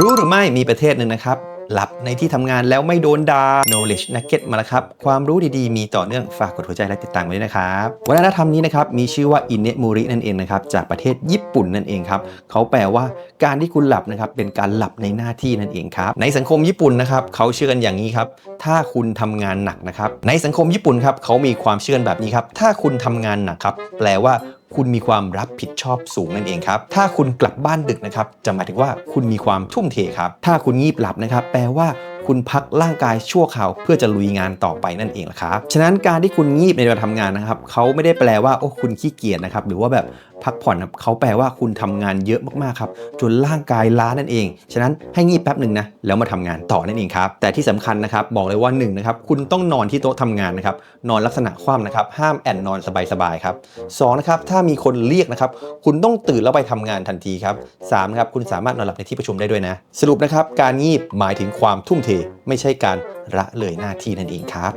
รู้หรือไม่มีประเทศหนึ่งนะครับ หลับในที่ทำงานแล้วไม่โดนดา่า knowledge nugget มาแล้วครับ ความรู้ดีๆ มีต่อเนื่องฝากกดหัวใจและติดตามไว้ด้วยนะครับวัฒนธรรมนี้นะครับ มีชื่อว่าอินเนมูรินั่นเองนะครับ จากประเทศญี่ปุ่นนั่นเองครับ เขาแปลว่าการที่คุณหลับนะครับ เป็นการหลับในหน้าที่นั่นเองครับ ในสังคมญี่ปุ่นนะครับ เขาเชื่อกันอย่างนี้ครับ ถ้าคุณทำงานหนักนะครับ ในสังคมญี่ปุ่นครับ เขามีความเชื่อแบบนี้ครับ ถ้าคุณทำงานหนักครับ แปลว่า คุณมีความรับผิดชอบสูงนั่นเองครับ ถ้าคุณกลับบ้านดึกนะครับจะหมายถึงว่าคุณมีความทุ่มเทครับ ถ้าคุณงีบหลับนะครับ แปลว่าคุณพักร่างกายชั่วคราวเพื่อจะลุยงานต่อไปนั่นเองละครับ ฉะนั้นการที่คุณงีบในเวลาทำงานนะครับเขาไม่ได้แปลว่าโอ้คุณขี้เกียจนะครับหรือว่าแบบพักผ่อนครับเขาแปลว่าคุณทำงานเยอะมากๆครับจนร่างกายล้านั่นเอง ฉะนั้นให้งีบแป๊บหนึ่งนะแล้วมาทำงานต่อนั่นเองครับแต่ที่สำคัญนะครับบอกเลยว่า1นงนะครับคุณต้องนอนที่โต๊ะทำงานนะครับนอนลักษณะคว่ำนะครับห้ามแอนนอนสบายๆครับสองนะครับถ้ามีคนเรียกนะครับคุณต้องตื่นแล้วไปทำงานทันทีครับสามนะครับคุณสามารถนอนหลับในที่ประชุมได้ด้วยนะ สรุปนะครับการงีบหมายถึงความทุ่มเทไม่ใช่การละเลยหน้าที่นั่นเองครับ